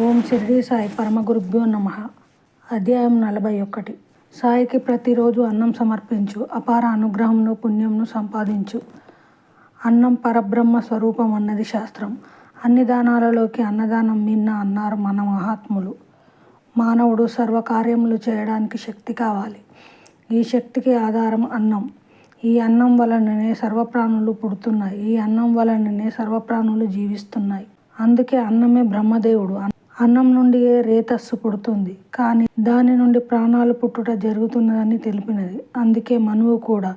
ఓం సిద్ధి సాయి పరమ గురుభ్యో నమ. అధ్యాయం నలభై ఒకటి సాయికి ప్రతిరోజు అన్నం సమర్పించు అపార అనుగ్రహంను పుణ్యంను సంపాదించు. అన్నం పరబ్రహ్మ స్వరూపం అన్నది శాస్త్రం. అన్ని దానాలలోకి అన్నదానం మిన్న అన్నారు మన మహాత్ములు. మానవుడు సర్వకార్యములు చేయడానికి శక్తి కావాలి. ఈ శక్తికి ఆధారం అన్నం. ఈ అన్నం వలననే సర్వప్రాణులు పుడుతున్నాయి. ఈ అన్నం వలననే సర్వప్రాణులు జీవిస్తున్నాయి. అందుకే అన్నమే బ్రహ్మదేవుడు. అన్నం నుండి ఏ రేతస్సు పుడుతుంది? కానీ దాని నుండి ప్రాణాలు పుట్టుట జరుగుతున్నదని తెలిపినది. అందుకే మనువు కూడా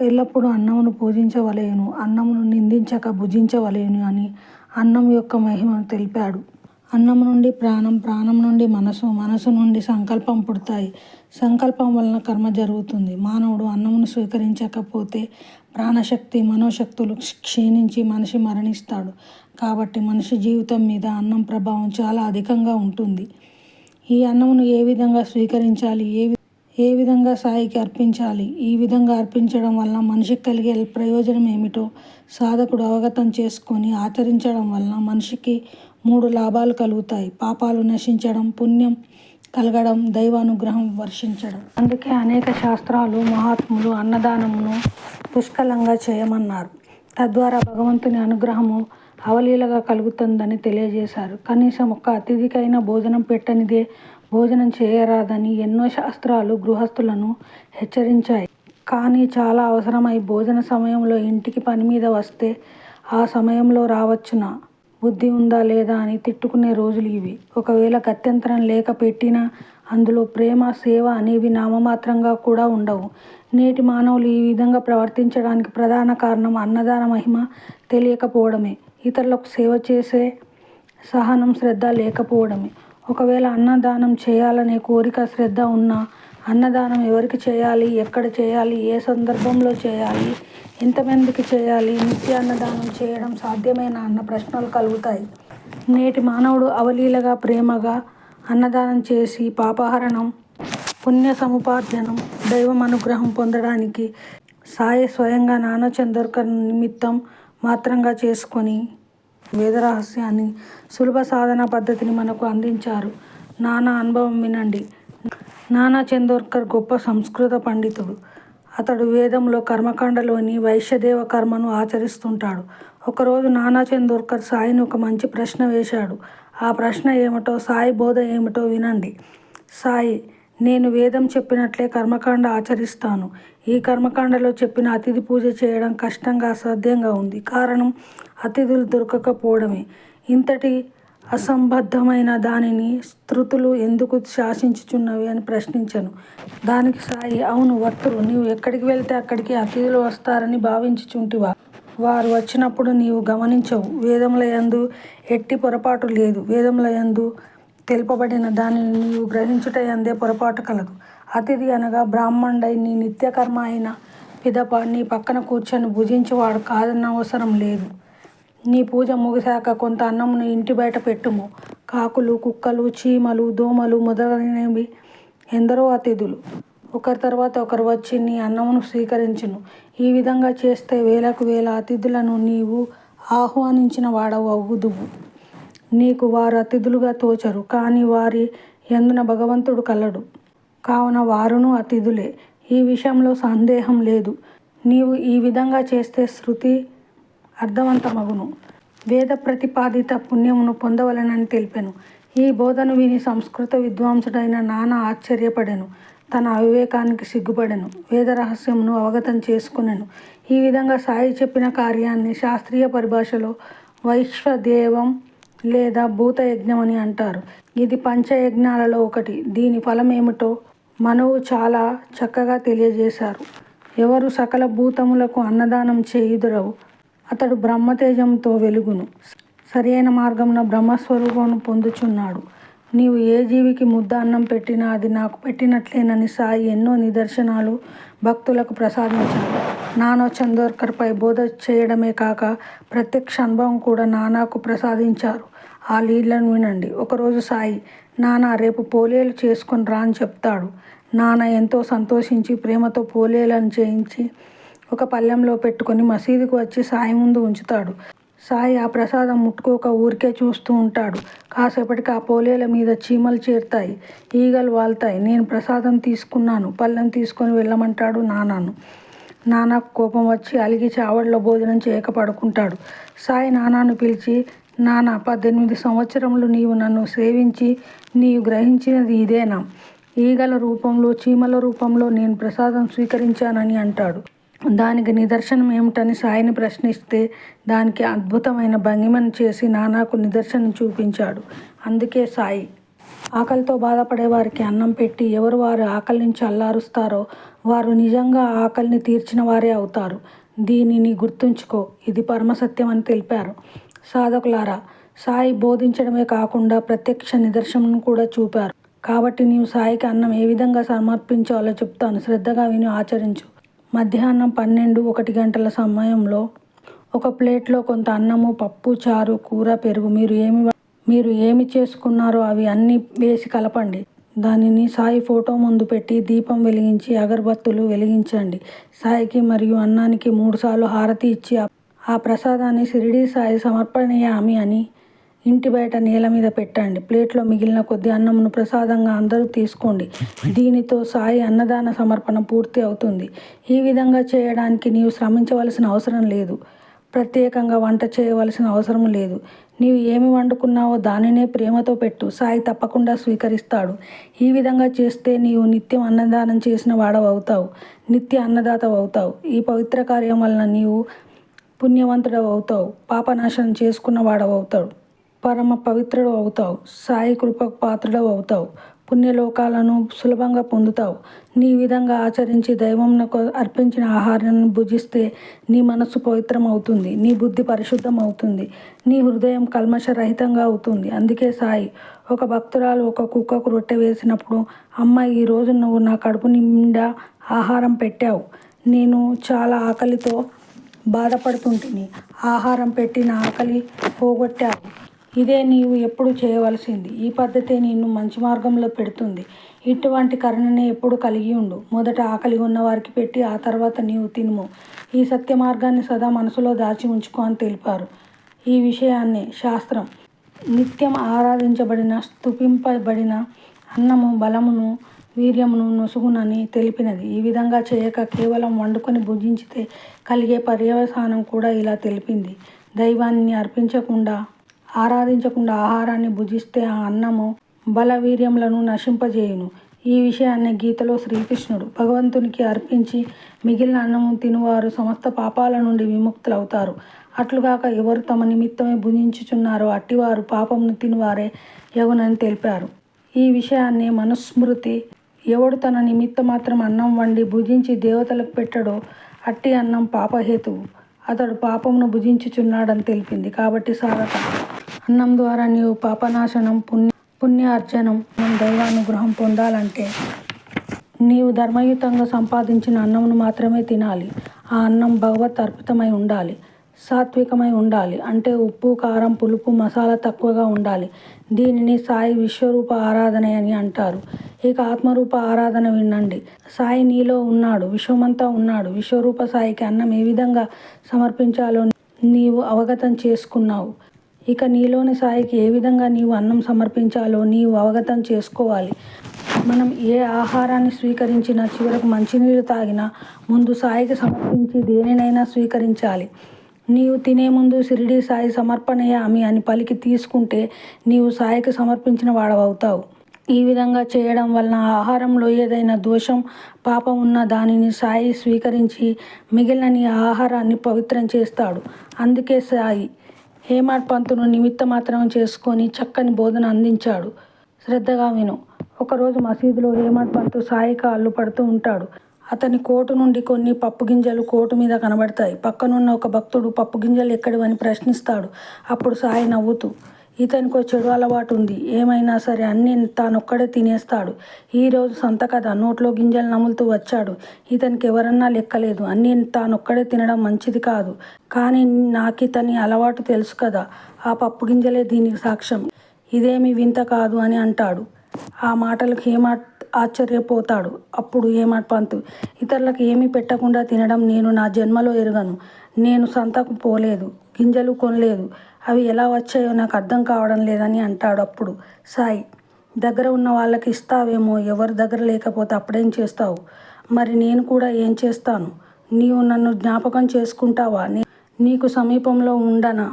ఎల్లప్పుడూ అన్నమును పూజించవలేను అన్నమును నిందించక భుజించవలేను అని అన్నం యొక్క మహిమను తెలిపాడు. అన్నం నుండి ప్రాణం ప్రాణం నుండి మనసు మనసు నుండి సంకల్పం పుడతాయి. సంకల్పం వలన కర్మ జరుగుతుంది. మానవుడు అన్నమును స్వీకరించకపోతే ప్రాణశక్తి మనోశక్తులు క్షీణించి మనిషి మరణిస్తాడు. కాబట్టి మనిషి జీవితం మీద అన్నం ప్రభావం చాలా అధికంగా ఉంటుంది. ఈ అన్నమును ఏ విధంగా స్వీకరించాలి? ఏ ఏ విధంగా సాయికి అర్పించాలి? ఈ విధంగా అర్పించడం వల్ల మనిషికి కలిగే ప్రయోజనం ఏమిటో సాధకుడు అవగతం చేసుకొని ఆచరించడం వలన మనిషికి మూడు లాభాలు కలుగుతాయి. పాపాలు నశించడం పుణ్యం కలగడం దైవానుగ్రహం వర్షించడం. అందుకే అనేక శాస్త్రాలు మహాత్ములు అన్నదానమును పుష్కలంగా చేయమన్నారు. తద్వారా భగవంతుని అనుగ్రహము అవలీలగా కలుగుతుందని తెలియజేశారు. కనీసం ఒక్క అతిథికైనా భోజనం పెట్టనిదే భోజనం చేయరాదని ఎన్నో శాస్త్రాలు గృహస్థులను హెచ్చరించాయి. కానీ చాలా అవసరమై భోజన సమయంలో ఇంటికి పని మీద వస్తే ఆ సమయంలో రావచ్చునా? బుద్ధి ఉందా లేదా అని తిట్టుకునే రోజులు ఇవి. ఒకవేళ గత్యంతరం లేక పెట్టినా అందులో ప్రేమ సేవ అనేవి నామమాత్రంగా కూడా ఉండవు. నేటి మానవులు ఈ విధంగా ప్రవర్తించడానికి ప్రధాన కారణం అన్నదాన మహిమ తెలియకపోవడమే. ఇతరులకు సేవ చేసే సహనం శ్రద్ధ లేకపోవడమే. ఒకవేళ అన్నదానం చేయాలనే కోరిక శ్రద్ధ ఉన్నా అన్నదానం ఎవరికి చేయాలి? ఎక్కడ చేయాలి? ఏ సందర్భంలో చేయాలి? ఎంతమందికి చేయాలి? నిత్య అన్నదానం చేయడం సాధ్యమేనా అన్న ప్రశ్నలు కలుగుతాయి. నేటి మానవుడు అవలీలగా ప్రేమగా అన్నదానం చేసి పాపహరణం పుణ్య సముపార్జనం దైవం అనుగ్రహం పొందడానికి సాయి స్వయంగా నానా నిమిత్తం మాత్రంగా చేసుకొని వేదరహస్యాన్ని సులభ సాధన పద్ధతిని మనకు అందించారు. నానా అనుభవం వినండి. నానా చందోర్కర్ గొప్ప సంస్కృత పండితుడు. అతడు వేదంలో కర్మకాండలోని వైశ్యదేవ కర్మను ఆచరిస్తుంటాడు. ఒకరోజు నానా చందోర్కర్ సాయిని ఒక మంచి ప్రశ్న వేశాడు. ఆ ప్రశ్న ఏమిటో సాయి బోధ ఏమిటో వినండి. సాయి నేను వేదం చెప్పినట్లే కర్మకాండ ఆచరిస్తాను. ఈ కర్మకాండలో చెప్పిన అతిథి పూజ చేయడం కష్టంగా అసాధ్యంగా ఉంది. కారణం అతిథులు దొరకకపోవడమే. ఇంతటి అసంబద్ధమైన దానిని స్తృతులు ఎందుకు శాసించుచున్నవి అని ప్రశ్నించను. దానికి సాయి అవును వర్తులు నీవు ఎక్కడికి వెళ్తే అక్కడికి అతిథులు వస్తారని భావించుచుంటివా? వారు వచ్చినప్పుడు నీవు గమనించవు. వేదముల యందు ఎట్టి పొరపాటు లేదు. వేదముల యందు తెలుపబడిన దానిని నీవు గ్రహించుట అందే పొరపాటు కలదు. అతిథి అనగా బ్రాహ్మణుడై నీ నిత్యకర్మ అయిన పిదప నీ పక్కన కూర్చొని భుజించేవాడు కాదన్న అవసరం లేదు. నీ పూజ ముగిశాక కొంత అన్నమును ఇంటి బయట పెట్టుము. కాకులు కుక్కలు చీమలు దోమలు మొదలైనవి ఎందరో అతిథులు. ఒకరి తర్వాత ఒకరు వచ్చి నీ అన్నమును స్వీకరించును. ఈ విధంగా చేస్తే వేలకు వేల అతిథులను నీవు ఆహ్వానించిన వాడవు అవుదువు. నీకు వారు అతిథులుగా తోచరు కానీ వారి ఎందున భగవంతుడు కలడు. కావున వారును అతిథులే. ఈ విషయంలో సందేహం లేదు. నీవు ఈ విధంగా చేస్తే శృతి అర్థవంతమగును. వేద ప్రతిపాదిత పుణ్యమును పొందవలనని తెలిపెను. ఈ బోధను విని సంస్కృత విద్వాంసుడైన నానా ఆశ్చర్యపడెను. తన అవివేకానికి సిగ్గుపడెను. వేద రహస్యమును అవగతం చేసుకునెను. ఈ విధంగా సాయి చెప్పిన కార్యాన్ని శాస్త్రీయ పరిభాషలో వైశ్వదేవం లేదా భూత యజ్ఞం అని అంటారు. ఇది పంచయజ్ఞాలలో ఒకటి. దీని ఫలం ఏమిటో మనవు చాలా చక్కగా తెలియజేశారు. ఎవరు సకల భూతములకు అన్నదానం చేయుదురవు అతడు బ్రహ్మతేజంతో వెలుగును. సరియైన మార్గమున బ్రహ్మస్వరూపమును పొందుచున్నాడు. నీవు ఏ జీవికి ముద్ద అన్నం పెట్టినా అది నాకు పెట్టినట్లేనని సాయి ఎన్నో నిదర్శనాలు భక్తులకు ప్రసాదించాడు. నానా చందోర్కర్పై బోధ చేయడమే కాక ప్రత్యక్ష అనుభవం కూడా నానాకు ప్రసాదించారు. ఆ లీడ్లను వినండి. ఒకరోజు సాయి నానా రేపు పోలేలు చేసుకొని రా అని చెప్తాడు. నాన్న ఎంతో సంతోషించి ప్రేమతో పోలేలను చేయించి ఒక పళ్ళెంలో పెట్టుకొని మసీదుకు వచ్చి సాయి ముందు ఉంచుతాడు. సాయి ఆ ప్రసాదం ముట్టుకోక ఊరికే చూస్తూ ఉంటాడు. కాసేపటికి ఆ పోలేల మీద చీమలు చేరుతాయి ఈగలు వాళ్తాయి. నేను ప్రసాదం తీసుకున్నాను పళ్ళెం తీసుకొని వెళ్ళమంటాడు నాన్నను నాన్నకు కోపం వచ్చి అలిగి చావడిలో భోజనం చేయక పడుకుంటాడు సాయి నాన్నను పిలిచి నాన్న పద్దెనిమిది సంవత్సరములు నీవు నన్ను సేవించి నీవు గ్రహించినది ఇదేనా? ఈగల రూపంలో చీమల రూపంలో నేను ప్రసాదం స్వీకరించానని అంటాడు. దానికి నిదర్శనం ఏమిటని సాయిని ప్రశ్నిస్తే దానికి అద్భుతమైన భంగిమను చేసి నానాకు నిదర్శనం చూపించాడు. అందుకే సాయి ఆకలితో బాధపడే వారికి అన్నం పెట్టి ఎవరు వారు ఆకలి నుంచి అల్లారుస్తారో వారు నిజంగా ఆకలిని తీర్చిన వారే అవుతారు. దీనిని గుర్తుంచుకో. ఇది పరమసత్యం అని తెలిపారు. సాధకులారా సాయి బోధించడమే కాకుండా ప్రత్యక్ష నిదర్శనం కూడా చూపారు. కాబట్టి నీవు సాయికి అన్నం ఏ విధంగా సమర్పించాలో చెప్తాను. శ్రద్ధగా విని ఆచరించు. మధ్యాహ్నం పన్నెండు ఒకటి గంటల సమయంలో ఒక ప్లేట్లో కొంత అన్నము పప్పు చారు కూర పెరుగు మీరు ఏమి మీరు ఏమి చేసుకున్నారో అవి అన్నీ వేసి కలపండి. దానిని సాయి ఫోటో ముందు పెట్టి దీపం వెలిగించి అగరబత్తులు వెలిగించండి. సాయికి మరియు అన్నానికి మూడుసార్లు హారతి ఇచ్చి ఆ ప్రసాదాన్ని షిరిడి సాయి సమర్పణయామి అని ఇంటి బయట నేల మీద పెట్టండి. ప్లేట్లో మిగిలిన కొద్ది అన్నమును ప్రసాదంగా అందరూ తీసుకోండి. దీనితో సాయి అన్నదాన సమర్పణ పూర్తి అవుతుంది. ఈ విధంగా చేయడానికి నీవు శ్రమించవలసిన అవసరం లేదు. ప్రత్యేకంగా వంట చేయవలసిన అవసరం లేదు. నీవు ఏమి వండుకున్నావో దానినే ప్రేమతో పెట్టు. సాయి తప్పకుండా స్వీకరిస్తాడు. ఈ విధంగా చేస్తే నీవు నిత్యం అన్నదానం చేసిన వాడవవుతావు. నిత్య అన్నదాత అవుతావు ఈ పవిత్ర కార్యం వలన నీవు పుణ్యవంతుడవు అవుతావు పాపనాశనం చేసుకున్న వాడవవుతావు పరమ పవిత్రుడు అవుతావు సాయి కృపకు పాత్రుడవు అవుతావు పుణ్యలోకాలను సులభంగా పొందుతావు. నీ విధంగా ఆచరించి దైవంకు అర్పించిన ఆహారాన్ని భుజిస్తే నీ మనస్సు పవిత్రం అవుతుంది నీ బుద్ధి పరిశుద్ధం అవుతుంది నీ హృదయం కల్మషరహితంగా అవుతుంది. అందుకే సాయి ఒక భక్తురాలు ఒక కుక్కకు రొట్టె వేసినప్పుడు అమ్మ ఈరోజు నువ్వు నా కడుపు నిండా ఆహారం పెట్టావు. నేను చాలా ఆకలితో బాధపడుతుంటిని. ఆహారం పెట్టిన ఆకలి పోగొట్టావు. ఇదే నీవు ఎప్పుడు చేయవలసింది. ఈ పద్ధతే నిన్ను మంచి మార్గంలో పెడుతుంది. ఇటువంటి కరుణనే ఎప్పుడు కలిగి ఉండు. మొదట ఆకలి ఉన్న వారికి పెట్టి ఆ తర్వాత నీవు తినుము. ఈ సత్య మార్గాన్ని సదా మనసులో దాచి ఉంచుకో అని తెలిపారు. ఈ విషయాన్ని శాస్త్రం. నిత్యం ఆరాధించబడిన స్తుతింపబడిన అన్నము బలమును వీర్యమును నొసుగునని తెలిపినది. ఈ విధంగా చేయక కేవలం వండుకొని భుజించితే కలిగే పర్యవసానం కూడా ఇలా తెలిపింది. దైవాన్ని అర్పించకుండా ఆరాధించకుండా ఆహారాన్ని భుజిస్తే ఆ అన్నము బలవీర్యములను నశింపజేయును. ఈ విషయాన్ని గీతలో శ్రీకృష్ణుడు భగవంతునికి అర్పించి మిగిలిన అన్నము తినువారు సమస్త పాపాల నుండి విముక్తులవుతారు. అట్లుగాక ఎవరు తమ నిమిత్తమే భుజించుచున్నారో అట్టివారు పాపమును తినువారే యగునని తెలిపారు. ఈ విషయాన్ని మనుస్మృతి ఎవడు తన నిమిత్త మాత్రం అన్నం వండి భుజించి దేవతలకు పెట్టడో అట్టి అన్నం పాపహేతువు. అతడు పాపమును భుజించుచున్నాడని తెలిపింది. కాబట్టి సాధక అన్నం ద్వారా నీవు పాపనాశనం పుణ్య పుణ్యార్జనం దైవానుగ్రహం పొందాలంటే నీవు ధర్మయుతంగా సంపాదించిన అన్నమును మాత్రమే తినాలి. ఆ అన్నం భగవత్ అర్పితమై ఉండాలి. సాత్వికమై ఉండాలి. అంటే ఉప్పు కారం పులుపు మసాలా తక్కువగా ఉండాలి. దీనిని సాయి విశ్వరూప ఆరాధన అని అంటారు. ఇక ఆత్మరూప ఆరాధన వినండి. సాయి నీలో ఉన్నాడు. విశ్వమంతా ఉన్నాడు. విశ్వరూప సాయికి అన్నం ఏ విధంగా సమర్పించాలో నీవు అవగతం చేసుకున్నావు. ఇక నీలోని సాయికి ఏ విధంగా నీవు అన్నం సమర్పించాలో నీవు అవగతం చేసుకోవాలి. మనం ఏ ఆహారాన్ని స్వీకరించినా చివరకు మంచినీళ్ళు తాగినా ముందు సాయికి సమర్పించి దేనినైనా స్వీకరించాలి. నీవు తినే ముందు సిరిడి సాయి సమర్పణయామి అని పలికి తీసుకుంటే నీవు సాయికి సమర్పించిన వాడవవుతావు. ఈ విధంగా చేయడం వలన ఆహారంలో ఏదైనా దోషం పాపం ఉన్న దానిని సాయి స్వీకరించి మిగిలిన నీ ఆహారాన్ని పవిత్రం చేస్తాడు. అందుకే సాయి హేమాడ్ పంతును నిమిత్త మాత్రం చేసుకొని చక్కని బోధన అందించాడు. శ్రద్ధగా విను. ఒకరోజు మసీదులో హేమాడ్ పంతు సాయిక కాళ్ళు పడుతూ ఉంటాడు. అతని కోటు నుండి కొన్ని పప్పు గింజలు కోటు మీద కనబడతాయి. పక్కనున్న ఒక భక్తుడు పప్పు గింజలు ఎక్కడివని ప్రశ్నిస్తాడు. అప్పుడు సాయి నవ్వుతూ ఇతనికి చెడు అలవాటు ఉంది ఏమైనా సరే అన్ని తానొక్కడే తినేస్తాడు. ఈరోజు సొంత కథ నోట్లో గింజలు నములుతూ వచ్చాడు. ఇతనికి ఎవరన్నా లెక్కలేదు. అన్ని తానొక్కడే తినడం మంచిది కాదు. కానీ నాకు ఇతని అలవాటు తెలుసు కదా ఆ పప్పు గింజలే దీనికి సాక్ష్యం. ఇదేమి వింత కాదు అని అంటాడు. ఆ మాటలకు హేమాడ్ ఆశ్చర్యపోతాడు. అప్పుడు ఏమట్ పంత్ ఇతరులకు ఏమీ పెట్టకుండా తినడం నేను నా జన్మలో ఎరుగను. నేను సంతకు పోలేదు గింజలు కొనలేదు. అవి ఎలా వచ్చాయో నాకు అర్థం కావడం లేదని అంటాడు అప్పుడు సాయి. దగ్గర ఉన్న వాళ్ళకి ఇస్తావేమో ఎవరి దగ్గర లేకపోతే అప్పుడేం చేస్తావు? మరి నేను కూడా ఏం చేస్తాను? నీవు నన్ను జ్ఞాపకం చేసుకుంటావా? నీ నీకు సమీపంలో ఉండనా?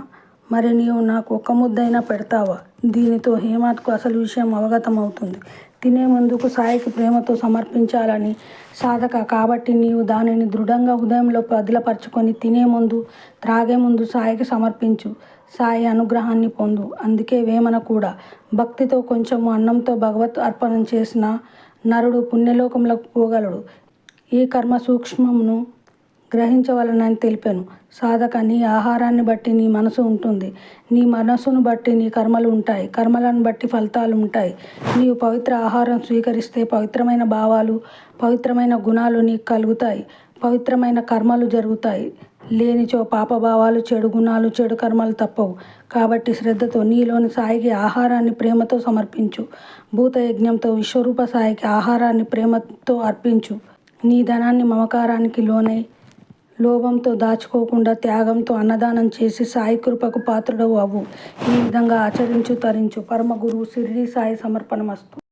మరి నీవు నాకు ఒక్క ముద్దైనా పెడతావా? దీనితో హేమాత్కు అసలు విషయం అవగతం అవుతుంది తినే ముందుకు సాయికి ప్రేమతో సమర్పించాలని సాధక. కాబట్టి నీవు దానిని దృఢంగా హృదయంలో పదిలపరుచుకొని తినే ముందు త్రాగే ముందు సాయికి సమర్పించు. సాయి అనుగ్రహాన్ని పొందు. అందుకే వేమన కూడా భక్తితో కొంచెము అన్నంతో భగవత్ అర్పణం చేసిన నరుడు పుణ్యలోకంలోకి పోగలడు. ఈ కర్మ సూక్ష్మమును గ్రహించవలనని తెలిపాను. సాధక నీ ఆహారాన్ని బట్టి నీ మనసు ఉంటుంది. నీ మనసును బట్టి నీ కర్మలు ఉంటాయి. కర్మలను బట్టి ఫలితాలు ఉంటాయి. నీవు పవిత్ర ఆహారం స్వీకరిస్తే పవిత్రమైన భావాలు పవిత్రమైన గుణాలు నీకు కలుగుతాయి. పవిత్రమైన కర్మలు జరుగుతాయి. లేనిచో పాపభావాలు చెడు గుణాలు చెడు కర్మలు తప్పవు. కాబట్టి శ్రద్ధతో నీలోని సాయికి ఆహారాన్ని ప్రేమతో సమర్పించు. భూతయజ్ఞంతో విశ్వరూప సాయికి ఆహారాన్ని ప్రేమతో అర్పించు. నీ ధనాన్ని మమకారానికి లోనై లోభంతో దాచుకోకుండా త్యాగంతో అన్నదానం చేసి సాయి కృపకు పాత్రుడవు అవ్వు. ఈ విధంగా ఆచరించు తరించు. పరమ గురువు షిరిడి సాయి సమర్పణమస్తు.